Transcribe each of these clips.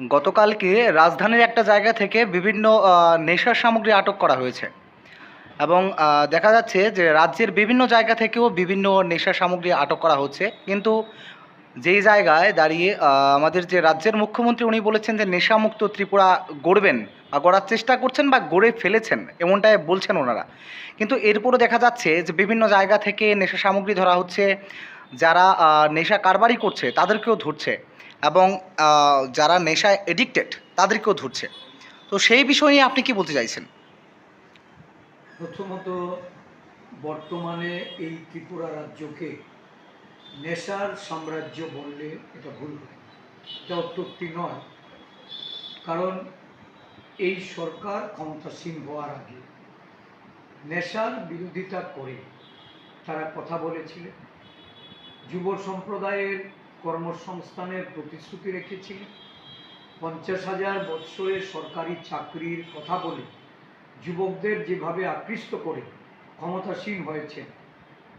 গতকালকে রাজধানীর একটা জায়গা থেকে বিভিন্ন নেশার সামগ্রী আটক করা হয়েছে। এবং দেখা যাচ্ছে যে রাজ্যের বিভিন্ন জায়গা থেকেও বিভিন্ন নেশার সামগ্রী আটক করা হচ্ছে। কিন্তু যেই জায়গায় দাঁড়িয়ে আমাদের যে রাজ্যের মুখ্যমন্ত্রী উনি বলেছেন যে নেশামুক্ত ত্রিপুরা গড়বেন বা গড়ার চেষ্টা করছেন বা গড়ে ফেলেছেন, এমনটাই বলছেন ওনারা। কিন্তু এরপরও দেখা যাচ্ছে যে বিভিন্ন জায়গা থেকে নেশা সামগ্রী ধরা হচ্ছে, যারা নেশা কারবারি করছে, তাদেরকেও ধরছে। এবং যারা নেশায় এডিক্টেড তাদেরকেও ধরছে। তো সেই বিষয় নিয়ে আপনি কি বলতে চাইছেন? প্রথমত, বর্তমানে এই ত্রিপুরা রাজ্যকে নেশার সাম্রাজ্য বললে এটা ভুল হবে এটা অত্যুক্তি নয়। কারণ এই সরকার ক্ষমতাসীন হওয়ার আগে নেশার বিরোধিতা করে তারা কথা বলেছিলেন। যুব সম্প্রদায়ের কর্মসংস্থানের প্রতিশ্রুতি রেখেছিলেন পঞ্চাশ হাজার বৎসরের সরকারি চাকরির কথা বলে যুবকদের যেভাবে আকৃষ্ট করে ক্ষমতাসীন হয়েছেন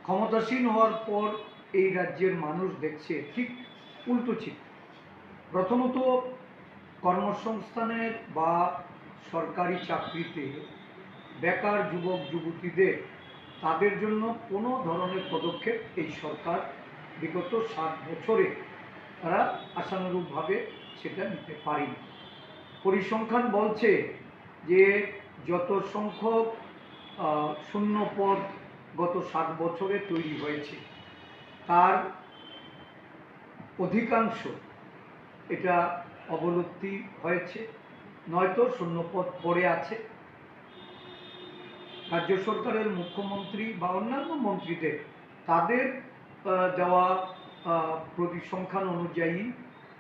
ক্ষমতাসীন হওয়ার পর এই রাজ্যের মানুষ দেখছে ঠিক উল্টো চিত্র। প্রথমত কর্মসংস্থানের বা সরকারি চাকরিতে বেকার যুবক যুবতীদের তাদের জন্য কোনো ধরনের পদক্ষেপ এই সরকার বিগত সাত বছরে তারা আশানুরূপভাবে সেটা নিতে পারেনি। পরিসংখ্যান বলছে যে যত সংখ্যক শূন্য পদ গত সাত বছরে তৈরি হয়েছে, তার অধিকাংশ এটা অবলুপ্তি হয়েছে, নয়তো শূন্যপদ পড়ে আছে। রাজ্য সরকারের মুখ্যমন্ত্রী বা অন্যান্য মন্ত্রীদের তাদের দেওয়া আহ, পরিসংখ্যান অনুযায়ী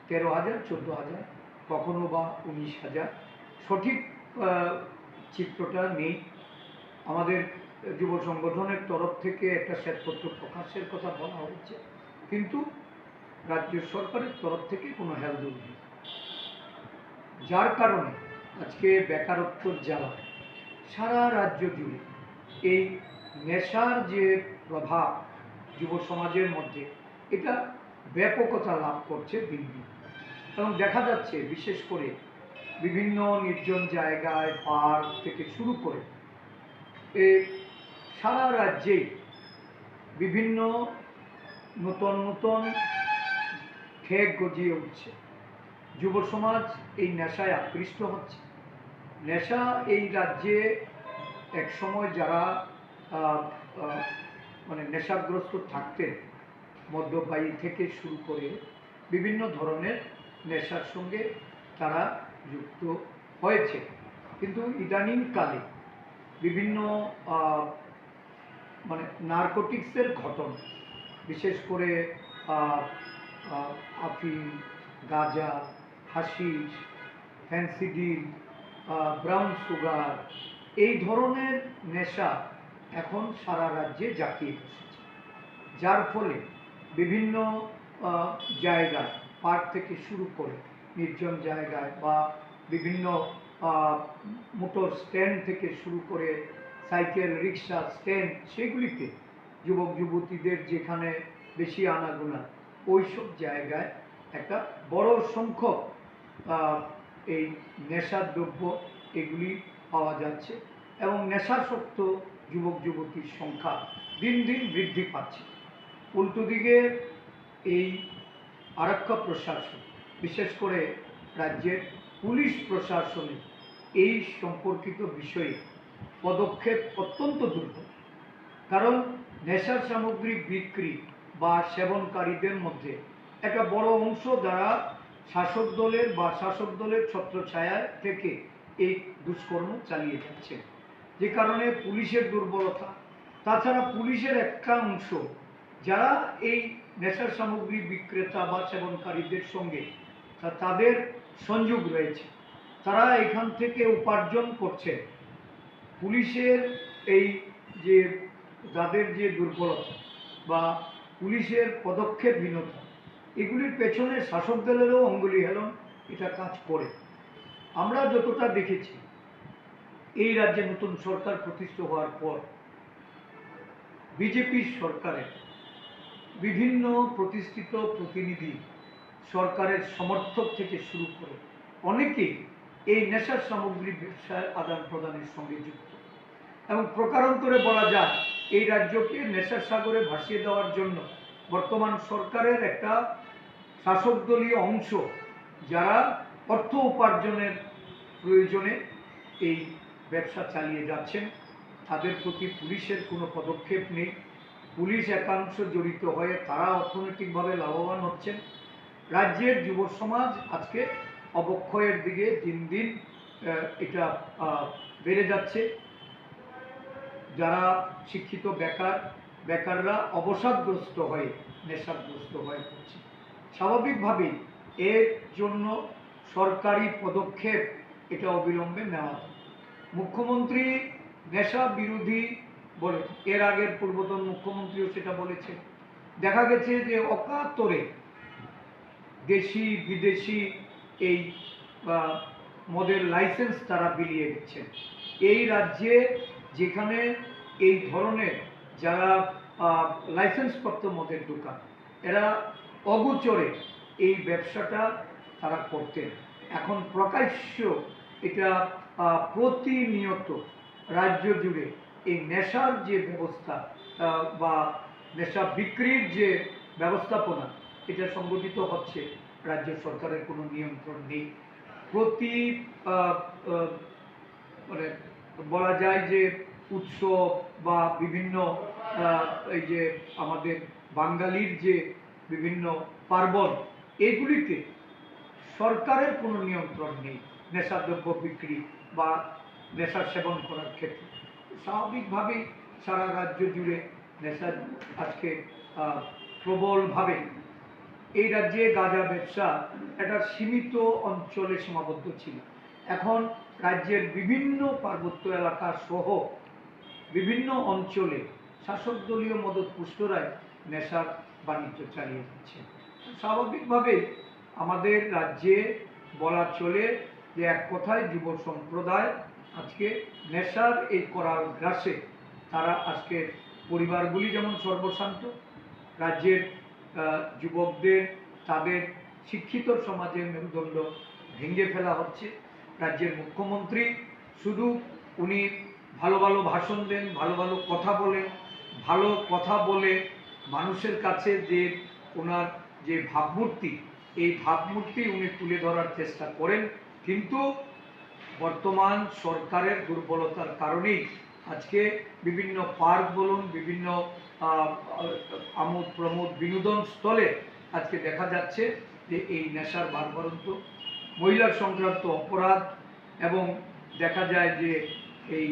তেরো হাজার চোদ্দ হাজার কখনো বা উনিশ হাজার। সঠিক চিত্রটা নেই। আমাদের যুব সংগঠনের তরফ থেকে একটা শ্বেতপত্র প্রকাশের কথা বলা হচ্ছে কিন্তু রাজ্য সরকারের তরফ থেকে কোনো হেলদোল নেই। যার কারণে আজকে বেকারত্বর জ্বালা সারা রাজ্য জুড়ে এই নেশার যে প্রভাব যুব সমাজের মধ্যে এটা ব্যাপকতা লাভ করছে দিন দিন। এবং দেখা যাচ্ছে, বিশেষ করে বিভিন্ন নির্জন জায়গায় পার্ক থেকে শুরু করে, এ সারা রাজ্যেই বিভিন্ন নতুন নতুন ঠেক গজিয়ে উঠছে। যুব সমাজ এই নেশায় আকৃষ্ট হচ্ছে। নেশা এই রাজ্যে এক সময় যারা মানে নেশাগ্রস্ত থাকতেন মদ্যপায়ী থেকে শুরু করে বিভিন্ন ধরনের নেশার সঙ্গে তারা যুক্ত হয়েছে। কিন্তু ইদানিংকালে বিভিন্ন মানে নার্কোটিক্সের ঘটনা, বিশেষ করে আফিম, গাঁজা হাসিস ফ্যান্সিডিল ব্রাউন সুগার, এই ধরনের নেশা এখন সারা রাজ্যে জাঁকিয়ে বসেছে। যার ফলে বিভিন্ন জায়গায় পার্ক থেকে শুরু করে নির্জন জায়গায় বা বিভিন্ন মোটর স্ট্যান্ড থেকে শুরু করে সাইকেল, রিক্সা, স্ট্যান্ড সেগুলিতে যুবক, যুবতীদের যেখানে বেশি আনাগোনা, ওইসব জায়গায় একটা বড় সংখ্যক এই নেশার দ্রব্য এগুলি পাওয়া যাচ্ছে এবং নেশাসক্ত যুবক যুবতীর সংখ্যা দিন দিন বৃদ্ধি পাচ্ছে। উল্টো দিকে এই আরক্ষা প্রশাসন, বিশেষ করে রাজ্যের পুলিশ প্রশাসনে এই সম্পর্কিত বিষয়ে পদক্ষেপ অত্যন্ত দুর্বল। কারণ নেশার সামগ্রী বিক্রি বা সেবনকারীদের মধ্যে একটা বড় অংশ যারা শাসক দলের বা শাসক দলের ছত্রছায়া থেকে এই দুষ্কর্ম চালিয়ে যাচ্ছে। যে কারণে পুলিশের দুর্বলতা। তাছাড়া পুলিশের একটা অংশ, যারা এই নেশার সামগ্রী বিক্রেতা বা সেবনকারীদের সঙ্গে তাদের সংযোগ রয়েছে। তারা এখান থেকে উপার্জন করছে। পুলিশের এই যে যাদের যে দুর্বলতা বা পুলিশের পদক্ষেপহীনতা এগুলির পেছনে শাসক দলেরও অঙ্গুলি হেলন এটা কাজ করে। আমরা যতটা দেখেছি এই রাজ্যে নতুন সরকার প্রতিষ্ঠা হওয়ার পর বিজেপি সরকারের বিভিন্ন প্রতিষ্ঠিত প্রতিনিধি সরকারের সমর্থক থেকে শুরু করে অনেকেই এই নেশার সামগ্রী ব্যবসায় আদান প্রদানের সঙ্গে যুক্ত। এবং প্রকারান্তরে বলা যায়, এই রাজ্যকে নেশার সাগরে ভাসিয়ে দেওয়ার জন্য বর্তমান সরকারের একটা শাসক দলীয় অংশ যারা অর্থ উপার্জনের প্রয়োজনে এই ব্যবসা চালিয়ে যাচ্ছেন, তাদের প্রতি পুলিশের কোনো পদক্ষেপ নেই। পুলিশ একাংশ জড়িত হয়ে তারা অর্থনৈতিকভাবে লাভবান হচ্ছেন। রাজ্যের যুব সমাজ আজকে অবক্ষয়ের দিকে দিন দিন এটা বেড়ে যাচ্ছে। যারা শিক্ষিত বেকার, বেকাররা অবসাদগ্রস্ত হয়ে, নেশাগ্রস্ত হয়ে পড়ছে। স্বাভাবিকভাবেই এর জন্য সরকারি পদক্ষেপ এটা অবিলম্বে নেওয়া। মুখ্যমন্ত্রী নেশা বিরোধী বলে, এর আগের পূর্বতন মুখ্যমন্ত্রীও সেটা বলেছে। দেখা গেছে যে অকাতরে দেশি, বিদেশি এই মদের লাইসেন্স তারা বিলিয়ে দিচ্ছেন এই রাজ্যে যেখানে এই ধরনের যারা লাইসেন্সপ্রাপ্ত মদের দোকান, এরা অগোচরে এই ব্যবসাটা তারা করতেন। এখন প্রকাশ্য এটা প্রতিনিয়ত রাজ্য জুড়ে এই নেশার যে ব্যবস্থা বা নেশা বিক্রির যে ব্যবস্থাপনা, এটা সংগঠিত হচ্ছে। রাজ্য সরকারের কোনো নিয়ন্ত্রণ নেই। প্রতি মানে বলা যায় যে উৎসব বা বিভিন্ন এই যে আমাদের বাঙালির যে বিভিন্ন পার্বণ, এগুলিতে সরকারের কোনো নিয়ন্ত্রণ নেই। নেশাদ্রব্য বিক্রি বা নেশা সেবন করার ক্ষেত্রে। স্বাভাবিকভাবেই সারা রাজ্য জুড়ে নেশা আজকে প্রবলভাবে এই রাজ্যে গাঁজা ব্যবসা একটা সীমিত অঞ্চলে সীমাবদ্ধ ছিল। এখন রাজ্যের বিভিন্ন পার্বত্য এলাকা সহ বিভিন্ন অঞ্চলে শাসক দলীয় মদত পুষ্টরাই নেশার বাণিজ্য চালিয়ে যাচ্ছে। স্বাভাবিকভাবে আমাদের রাজ্যে বলা চলে যে এক কথায় যুব সম্প্রদায় আজকে নেশার এই করার গ্রাসে তারা আজকে পরিবারগুলি যেমন সর্বশান্ত, রাজ্যের যুবকদের, তাদের শিক্ষিত সমাজের মেরুদণ্ড ভেঙে ফেলা হচ্ছে। রাজ্যের মুখ্যমন্ত্রী শুধু উনি ভালো ভালো ভাষণ দেন, ভালো ভালো কথা বলেন, ভালো কথা বলে মানুষের কাছে যে ওনার যে ভাবমূর্তি, এই ভাবমূর্তি উনি তুলে ধরার চেষ্টা করেন। কিন্তু বর্তমান সরকারের দুর্বলতার কারণেই আজকে বিভিন্ন পার্ক বলুন, বিভিন্ন আমোদ প্রমোদ বিনোদন স্থলে আজকে দেখা যাচ্ছে যে এই নেশার বারবারন্ত মহিলার সংক্রান্ত অপরাধ এবং দেখা যায় যে এই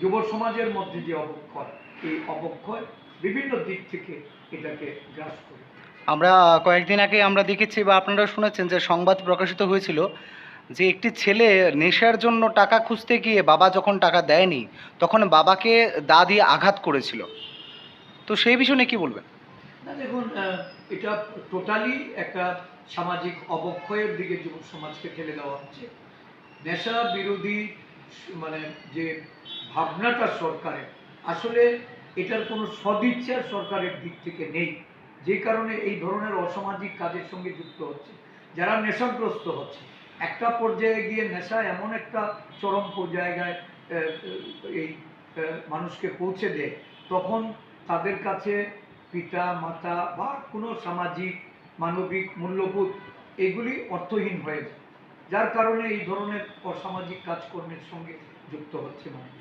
যুব সমাজের মধ্যে যে অবক্ষয়, এই অবক্ষয় বিভিন্ন দিক থেকে এটাকে গ্রাস করে। আমরা কয়েকদিন আগে আমরা দেখেছি বা আপনারা শুনেছেন যে সংবাদ প্রকাশিত হয়েছিল যে একটি ছেলে নেশার জন্য টাকা খুঁজতে গিয়ে বাবা যখন টাকা দেয়নি, তখন বাবাকে দা দিয়ে আঘাত করেছিল। তো সেই বিষয়ে কি বলবেন? না, দেখুন এটা টোটালি একটা সামাজিক অবক্ষয়ের দিকে যুব সমাজকে ঠেলে দেওয়া হচ্ছে, নেশা বিরোধী মানে যে ভাবনাটা সরকারের, আসলে এটার কোনো সদিচ্ছা সরকারের দিক থেকে নেই। যে কারণে এই ধরনের অসামাজিক কাজের সঙ্গে যুক্ত হচ্ছে। যারা নেশাগ্রস্ত হচ্ছে, একটা পর্যায়ে গিয়ে নেশা এমন একটা চরম জায়গায় এই মানুষকে পৌঁছে দেয়, তখন তাদের কাছে পিতা, মাতা বা কোনো সামাজিক, মানবিক মূল্যবোধ এগুলি অর্থহীন হয়ে যায়। যার কারণে এই ধরনের অসামাজিক কাজকর্মের সঙ্গে যুক্ত হচ্ছে মানুষ।